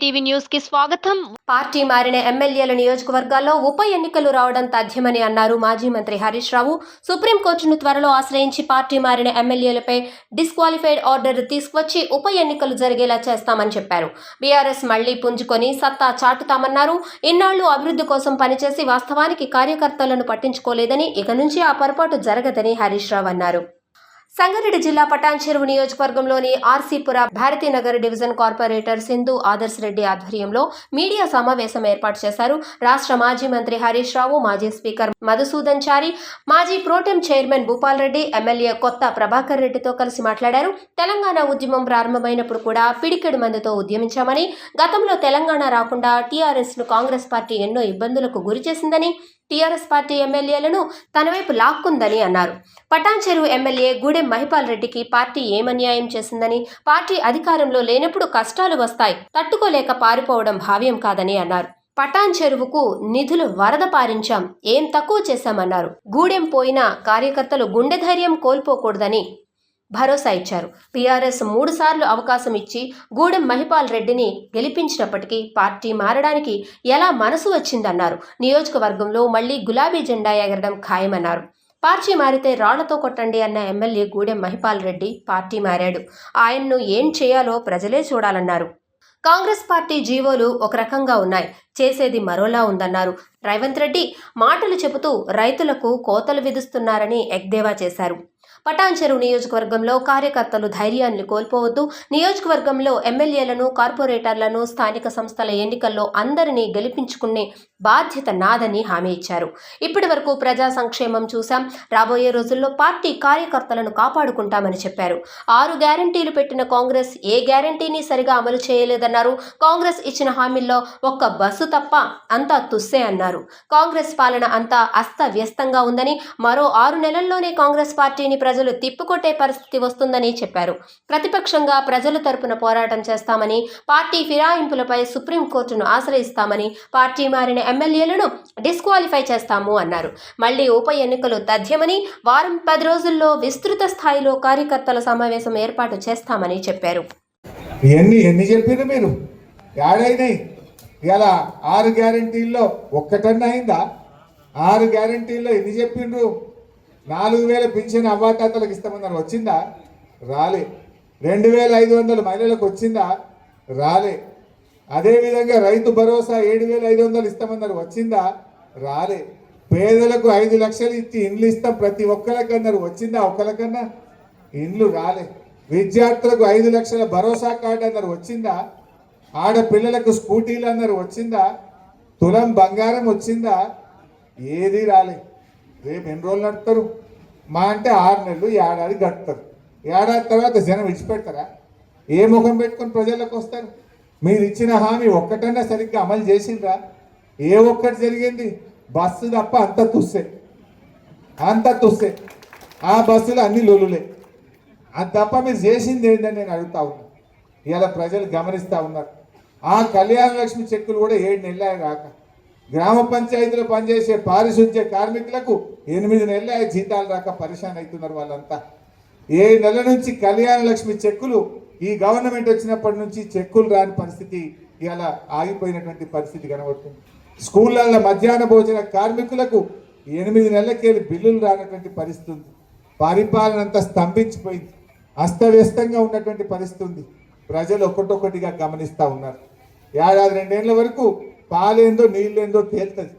TV న్యూస్కి స్వాగతం. Party మారిన ఎమ్మెల్యేల నియోజకవర్గాల్లో ఉప ఎన్నికలు రావడం తథ్యమని అన్నారు మాజీ మంత్రి హరీష్ రావు. సుప్రీంకోర్టును త్వరలో ఆశ్రయించి పార్టీ మారిన ఎమ్మెల్యేలపై డిస్క్వాలిఫైడ్ ఆర్డర్ తీసుకువచ్చి ఉప ఎన్నికలు జరిగేలా చేస్తామని చెప్పారు. బీఆర్ఎస్ మళ్ళీ పుంజుకొని సత్తా చాటుతామన్నారు. ఇన్నాళ్ళు అభివృద్ధి కోసం పనిచేసి వాస్తవానికి కార్యకర్తలను పట్టించుకోలేదని ఇక నుంచి ఆ పొరపాటు జరగదని హరీష్ రావు అన్నారు. సంగారెడ్డి జిల్లా పటాన్ చెరువు నియోజకవర్గంలోని ఆర్సీపుర భారతీనగర్ డివిజన్ కార్పొరేటర్ సింధు ఆదర్శ్ రెడ్డి ఆధ్వర్యంలో మీడియా సమావేశం ఏర్పాటు చేశారు. రాష్ట్ర మాజీ మంత్రి హరీష్ రావు మాజీ స్పీకర్ మధుసూదన్ చారి మాజీ protem chairman Bhupal Reddy MLA Kotha Prabhakar రెడ్డితో కలిసి మాట్లాడారు. తెలంగాణ ఉద్యమం ప్రారంభమైనప్పుడు కూడా పిడికెడు మందితో ఉద్యమించామని గతంలో తెలంగాణ రాకుండా టీఆర్ఎస్ను కాంగ్రెస్ పార్టీ ఎన్నో ఇబ్బందులకు గురి చేసిందని టీఆర్ఎస్ పార్టీ ఎమ్మెల్యేలను తన వైపు లాక్కుందని అన్నారు. పటాన్ చెరువు ఎమ్మెల్యే గూడెం మహిపాల్ రెడ్డికి పార్టీ ఏమన్యాయం చేసిందని పార్టీ అధికారంలో లేనప్పుడు కష్టాలు వస్తాయి తట్టుకోలేక పారిపోవడం భావ్యం కాదని అన్నారు. పటాన్ చెరువుకు నిధులు వరద పారించాం ఏం తక్కువ చేశామన్నారు. గూడెం పోయిన కార్యకర్తలు గుండె ధైర్యం కోల్పోకూడదని భరోసా ఇచ్చారు. పీఆర్ఎస్ మూడుసార్లు అవకాశం ఇచ్చి గూడెం మహిపాల్ రెడ్డిని గెలిపించినప్పటికీ పార్టీ మారడానికి ఎలా మనసు వచ్చిందన్నారు. నియోజకవర్గంలో మళ్ళీ గులాబీ జెండా ఎగరడం ఖాయమన్నారు. పార్టీ మారితే రాళ్ళతో కొట్టండి అన్న ఎమ్మెల్యే గూడెం మహిపాల్ రెడ్డి పార్టీ మారాడు. ఆయన్ను ఏం చేయాలో ప్రజలే చూడాలన్నారు. కాంగ్రెస్ పార్టీ జీవోలు ఒక రకంగా ఉన్నాయి. చేసేది మరోలా ఉందన్నారు. రేవంత్ రెడ్డి మాటలు చెబుతూ రైతులకు కోతలు విధిస్తున్నారని ఎగ్దేవా చేశారు. పటాన్ చెరువు నియోజకవర్గంలో కార్యకర్తలు ధైర్యాన్ని కోల్పోవద్దు. నియోజకవర్గంలో ఎమ్మెల్యేలను కార్పొరేటర్లను స్థానిక సంస్థల ఎన్నికల్లో అందరినీ గెలిపించుకునే బాధ్యత నాదని హామీ ఇచ్చారు. ఇప్పటి వరకు ప్రజా సంక్షేమం చూశాం. రాబోయే రోజుల్లో పార్టీ కార్యకర్తలను కాపాడుకుంటామని చెప్పారు. ఆరు గ్యారంటీలు పెట్టిన కాంగ్రెస్ ఏ గ్యారంటీని సరిగా అమలు చేయలేదన్నారు. కాంగ్రెస్ ఇచ్చిన హామీల్లో ఒక్క బస్సు తప్ప అంతా తుస్సే అన్నారు. కాంగ్రెస్ పాలన అంతా అస్తవ్యస్తంగా ఉందని మరో ఆరు నెలల్లోనే కాంగ్రెస్ పార్టీని ప్రజలు తిప్పుకొట్టే పరిస్థితి వస్తుందని చెప్పారు. ప్రతిపక్షంగా ప్రజల తరపున పోరాటం చేస్తామని పార్టీ ఫిరాయింపులపై సుప్రీంకోర్టును ఆశ్రయిస్తామని పార్టీ మారిన ఎమ్మెల్యేలను డిస్క్వాలిఫై చేస్తాము అన్నారు. మళ్ళీ ఉప ఎన్నికలు తథ్యమని వారం పది రోజుల్లో విస్తృత స్థాయిలో కార్యకర్తల సమావేశం ఏర్పాటు చేస్తామని చెప్పారు. ఎన్ని ఎన్ని చెప్పారు మీరు? ఇలా ఆరు గ్యారంటీల్లో ఒక్కటన్నా అయిందా? ఆరు గ్యారంటీల్లో ఎన్ని చెప్పిండ్రు నాలుగు వేల పింఛన్ అవ్వాతాతలకు ఇస్తామన్నారు. వచ్చిందా? రాలే. రెండు వేల ఐదు వందలు మహిళలకు వచ్చిందా? రాలే. అదేవిధంగా రైతు భరోసా ఏడు వేల ఐదు వందలు ఇస్తామన్నారు. వచ్చిందా? రాలే. పేదలకు ఐదు లక్షలు ఇచ్చి ఇండ్లు ఇస్తాం ప్రతి ఒక్కరికి అన్నారు వచ్చిందా ఒక్కరికన్నా? ఇండ్లు రాలే. విద్యార్థులకు ఐదు లక్షల భరోసా కార్డు అన్నారు. వచ్చిందా? ఆడపిల్లలకు స్కూటీలు అన్నారు. వచ్చిందా? తులం బంగారం వచ్చిందా? ఏది రాలే. రేపు ఎన్ని రోజులు నడుపుతారు? మా అంటే ఆరు నెలలు ఏడాది గడుపుతారు. ఏడాది తర్వాత జనం విడిచిపెడతారా? ఏ ముఖం పెట్టుకొని ప్రజలకు వస్తారు? మీరు ఇచ్చిన హామీ ఒక్కటన్నా సరిగ్గా అమలు చేసిండ్రా? ఏ ఒక్కటి జరిగింది? బస్సు తప్ప అంత తుస్సే. అంత తుస్సే. ఆ బస్సులు అన్ని లొలులే అది తప్ప మీరు చేసింది ఏంటని నేను అడుగుతా ఉన్నా. ఇలా ప్రజలు గమనిస్తూ ఉన్నారు. ఆ కళ్యాణ లక్ష్మి చెక్కులు కూడా ఏడు నెలలు రాక. గ్రామ పంచాయతీలో పనిచేసే పారిశుద్ధ్య కార్మికులకు ఎనిమిది నెలల జీతాలు రాక పరిశాన్ అవుతున్నారు వాళ్ళంతా. ఏ నెల నుంచి కళ్యాణ లక్ష్మి చెక్కులు ఈ గవర్నమెంట్ వచ్చినప్పటి నుంచి చెక్కులు రాని పరిస్థితి ఇలా ఆగిపోయినటువంటి పరిస్థితి కనబడుతుంది. స్కూళ్ళల్లో మధ్యాహ్న భోజన కార్మికులకు ఎనిమిది నెలలకేళ్ళు బిల్లులు రానటువంటి పరిస్థితి ఉంది. పరిపాలన అంతా స్తంభించిపోయింది. అస్తవ్యస్తంగా ఉన్నటువంటి పరిస్థితి ఉంది. ప్రజలు ఒక్కటొక్కటిగా గమనిస్తూ ఉన్నారు. ఏడాది రెండేళ్ళ వరకు పాలేందో నీళ్ళేందో తేలుతుంది.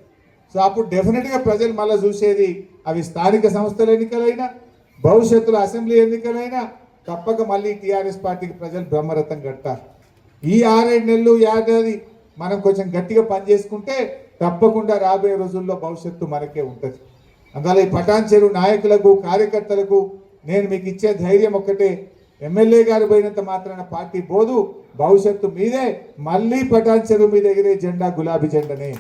సో అప్పుడు డెఫినెట్గా ప్రజలు మళ్ళీ చూసేది అవి స్థానిక సంస్థల ఎన్నికలైనా భవిష్యత్తులో అసెంబ్లీ ఎన్నికలైనా తప్పక మళ్ళీ టీఆర్ఎస్ పార్టీకి ప్రజలు బ్రహ్మరథం కడతారు. ఈ ఆరేడు నెలలు ఏడాది మనం కొంచెం గట్టిగా పనిచేసుకుంటే తప్పకుండా రాబోయే రోజుల్లో భవిష్యత్తు మనకే ఉంటుంది. అందువల్ల ఈ పటాన్ చెరువు నాయకులకు కార్యకర్తలకు నేను మీకు ఇచ్చే ధైర్యం ఒక్కటే ఎమ్మెల్యే గారు పోయినంత మాత్రాన పార్టీ పోదు భవిష్యత్తు మీదే మళ్ళీ పటాన్ చెరువు మీద ఎగిరే జెండా గులాబీ జెండనే